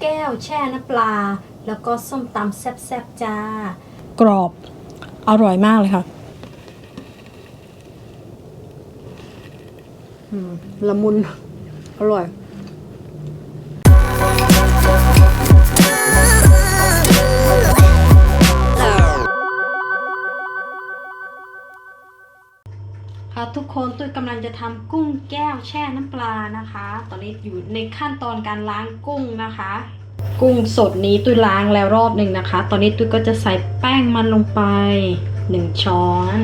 แก้วแช่น้ำปลา แล้วก็ส้มตำแซ่บๆจ้า กรอบ อร่อยมากเลยค่ะละมุน อร่อย ค่ะทุกคนตุ้ยกำลังจะทำกุ้งแก้วแช่น้ำปลานะคะ ตอนนี้อยู่ในขั้นตอนการล้างกุ้งนะคะ กุ้งสดนี้ตุ้ยล้างแล้วรอบหนึ่งนะคะ ตอนนี้ตุ้ยก็จะใส่แป้งมันลงไป 1 ช้อน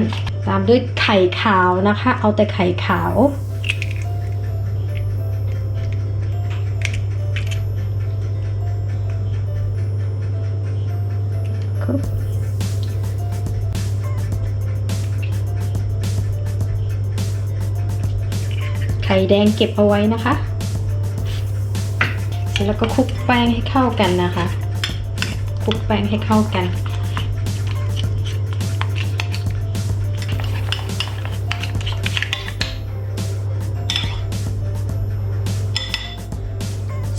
ตามด้วยไข่ขาวนะคะ เอาแต่ไข่ขาว แดงเก็บเอาไว้นะคะ เสร็จแล้วก็คลุกแป้งให้เข้ากันนะคะคลุกแป้งให้เข้ากัน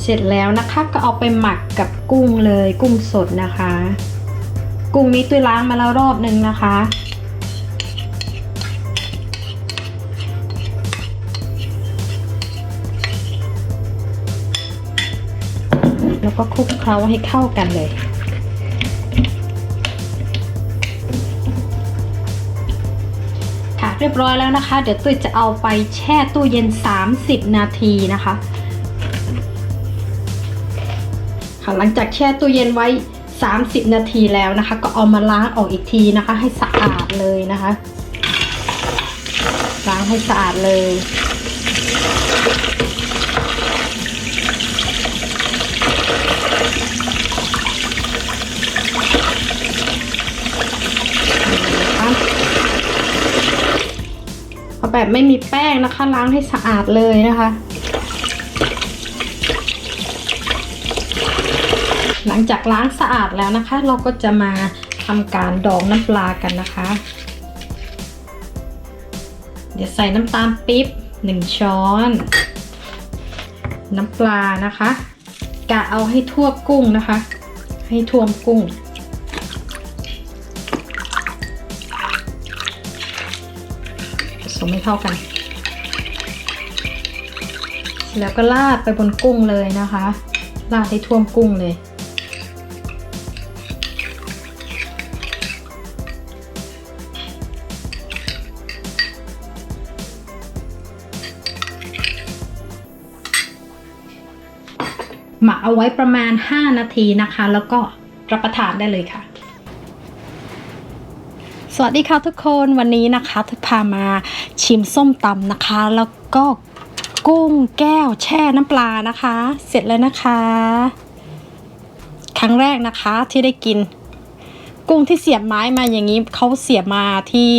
เสร็จแล้วนะคะก็เอาไปหมักกับกุ้งเลยกุ้งสดนะคะ กุ้งนี้ตุ้ยล้างมาแล้วรอบนึงนะคะ ก็คลุกเคล้าให้เข้ากันเลย ค่ะเรียบร้อยแล้วนะคะ เดี๋ยวตุ้ยจะเอาไปแช่ตู้เย็น 30 นาทีนะคะค่ะหลังจากแช่ตู้เย็นไว้ 30 นาทีแล้วนะคะ ก็เอามาล้างออกอีกทีนะคะ ให้สะอาดเลยนะคะ ล้างให้สะอาดเลย แบบไม่มีแป้งนะคะ ล้างให้สะอาดเลยนะคะ หลังจากล้างสะอาดแล้วนะคะ เราก็จะมาทำการดองน้ำปลากันนะคะ เดี๋ยวใส่น้ำตาลปิ๊บ1ช้อน น้ำปลานะคะกะเอาให้ทั่วกุ้งนะคะ ให้ท่วมกุ้ง ผสมให้เข้ากัน แล้วก็ราดไปบนกุ้งเลยนะคะราดให้ท่วมกุ้งเลย หมักเอาไว้ประมาณ 5 นาทีนะคะ แล้วก็รับประทานได้เลยค่ะ สวัสดีค่ะทุกคนวันนี้นะคะทุกพามาชิมส้มตำนะคะ แล้วก็กุ้งแก้วแช่น้ำปลานะคะ เสร็จแล้วนะคะ ครั้งแรกนะคะที่ได้กิน กุ้งที่เสียบไม้มาอย่างนี้เขาเสียบมาที่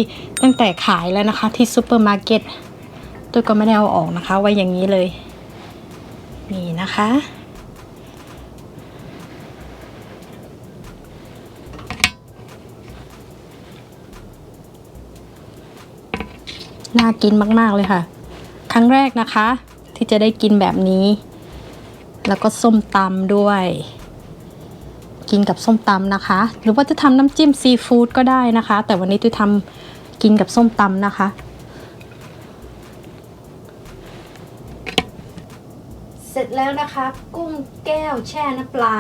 ตั้งแต่ขายแล้วนะคะ ที่ซูเปอร์มาร์เก็ตตัวก็ไม่ได้เอาออกนะคะ ไว้อย่างนี้เลย นี่นะคะ น่ากินมาก ๆ เลยค่ะ ครั้งแรกนะคะ ที่จะได้กินแบบนี้ แล้วก็ส้มตำด้วย กินกับส้มตำนะคะ หรือว่าจะทำน้ำจิ้มซีฟู้ดก็ได้นะคะ แต่วันนี้ตุ้ยทำกินกับส้มตำนะคะ เสร็จแล้วนะคะ กุ้งแก้วแช่น้ำปลา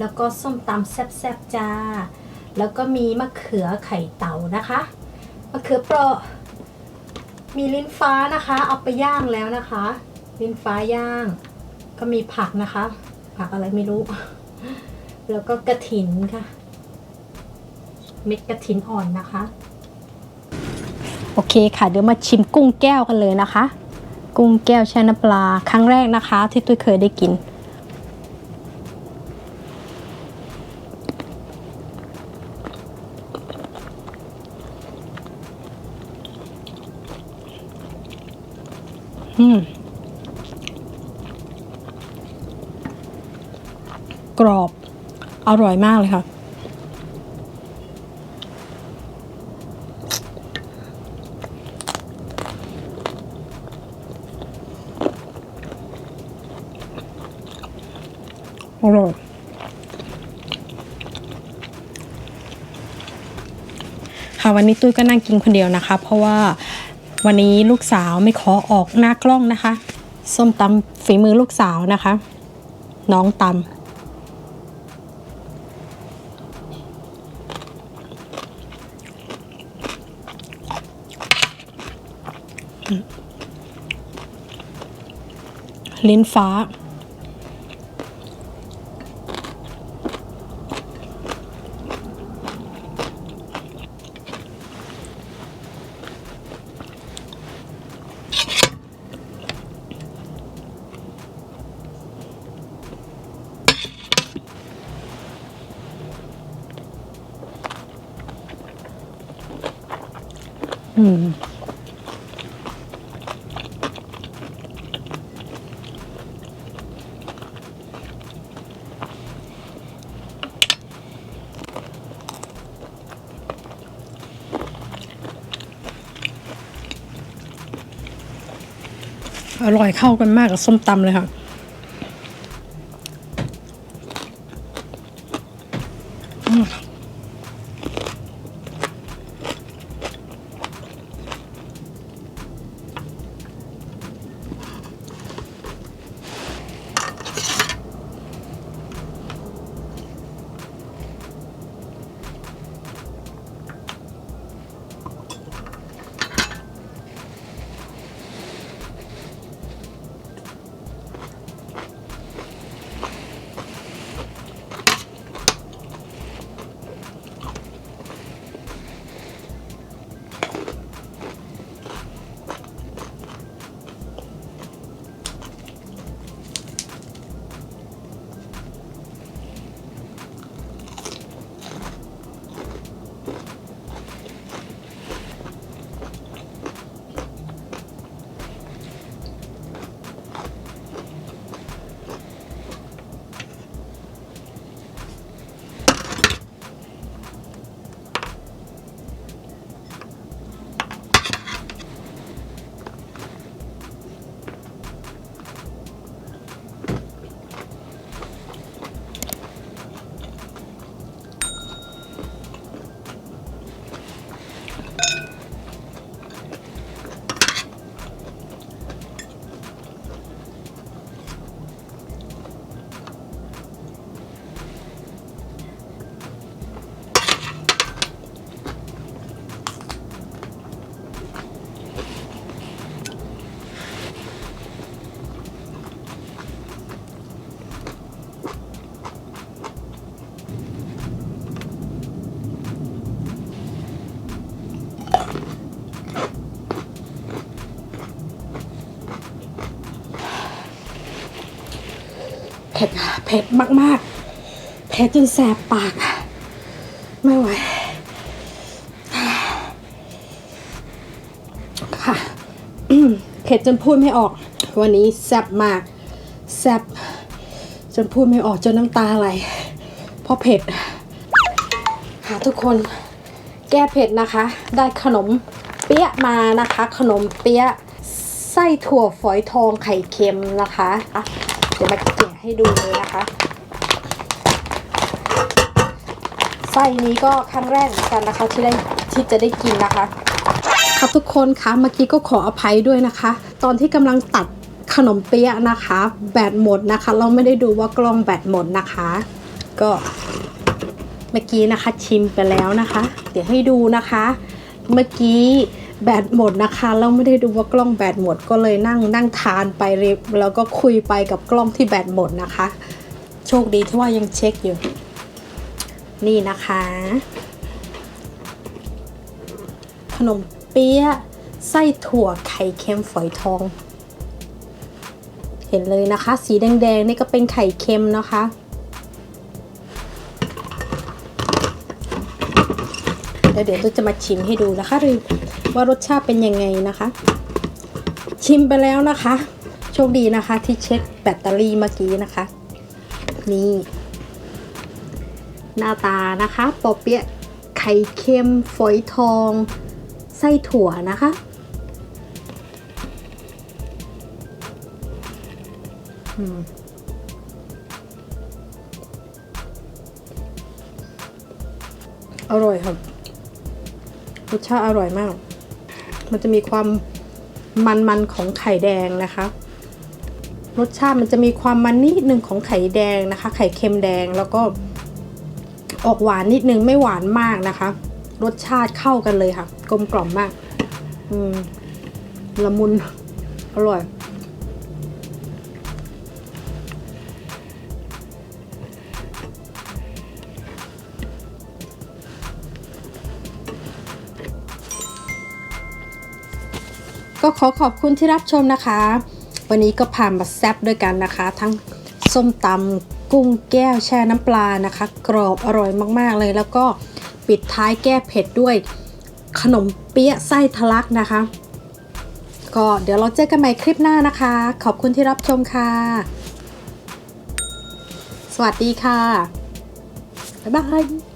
แล้วก็ส้มตำแซ่บๆจ้า แล้วก็มีมะเขือไข่เต่านะคะ มะเขือเปราะ มีลิ้นฟ้านะคะ เอาไปย่างแล้วนะคะ ลิ้นฟ้าย่าง ก็มีผักนะคะ ผักอะไรไม่รู้ แล้วก็กระถินค่ะ เม็ดกระถินอ่อนนะคะ โอเคค่ะ เดี๋ยวมาชิมกุ้งแก้วกันเลยนะคะ กุ้งแก้วแช่น้ำปลาครั้งแรกนะคะ ที่ตุ้ยเคยได้กิน อืมกรอบ อร่อยมากเลยค่ะ อร่อยค่ะวันนี้ตุ้ยก็นั่งกินคนเดียวนะคะ เพราะว่า วันนี้ลูกสาวไม่ขอออกหน้ากล้องนะคะ ส้มตำฝีมือลูกสาวนะคะ น้องตำลิ้นฟ้า อืมอร่อยเข้ากันมากกับส้มตำเลยค่ะ เผ็ดค่ะเผ็ดมากๆ เผ็ดจนแสบปาก ไม่ไหว ค่ะเผ็ดจนพูดไม่ออก วันนี้แซ่บมาก แซ่บจนพูดไม่ออกจนน้ำตาไหล เพราะเผ็ด ค่ะ ทุกคนแก้เผ็ดนะคะ ได้ขนมเปี๊ยะมานะคะ ขนมเปี๊ยะไส้ถั่วฝอยทองไข่เค็มนะคะอะ เดี๋ยวมาแกะให้ดูเลยนะคะ ไส้นี้ก็ครั้งแรกเหมือนกันนะคะ ที่ได้ที่จะได้กินนะคะครับทุกคนคะเมื่อกี้ก็ขออภัยด้วยนะคะ ตอนที่กำลังตัดขนมเปี๊ยะนะคะ แบตหมดนะคะ เราไม่ได้ดูว่ากล้องแบตหมดนะคะ ก็เมื่อกี้นะคะชิมไปแล้วนะคะ เดี๋ยวให้ดูนะคะ เมื่อกี้ แบตหมดนะคะเราไม่ได้ดูว่ากล้องแบตหมดก็เลยนั่งนั่งทานไปเรียบแล้วก็คุยไปกับกล้องที่แบตหมดนะคะ โชคดีที่ว่ายังเช็คอยู่ นี่นะคะ ขนมเปี๊ยะไส้ถั่วไข่เค็มฝอยทอง เห็นเลยนะคะ สีแดงๆนี่ก็เป็นไข่เค็มนะคะแล้วเดี๋ยวตัวจะมาชิมให้ดูนะคะ ว่ารสชาติเป็นยังไงนะคะ ชิมไปแล้วนะคะ โชคดีนะคะที่เช็คแบตเตอรี่เมื่อกี้นะคะ นี่ หน้าตานะคะปอเปี๊ยะไข่เค็มฝอยทอง ไส้ถั่วนะคะอร่อยครับรสชาติอร่อยมาก มันจะมีความมันมันของไข่แดงนะคะ รสชาติมันจะมีความมันนิดนึงของไข่แดงนะคะ ไข่เค็มแดงแล้วก็ออกหวานนิดนึงไม่หวานมากนะคะ รสชาติเข้ากันเลยค่ะ กลมกล่อมมาก อืมละมุนอร่อย ก็ขอขอบคุณที่รับชมนะคะ วันนี้ก็ผ่านมาแซบด้วยกันนะคะ ทั้งส้มตำกุ้งแก้วแช่น้ำปลานะคะ กรอบอร่อยมากๆเลย แล้วก็ปิดท้ายแก้เผ็ดด้วยขนมเปี๊ยะไส้ทะลักนะคะ ก็เดี๋ยวเราเจอกันใหม่คลิปหน้านะคะ ขอบคุณที่รับชมค่ะ สวัสดีค่ะบ๊ายบาย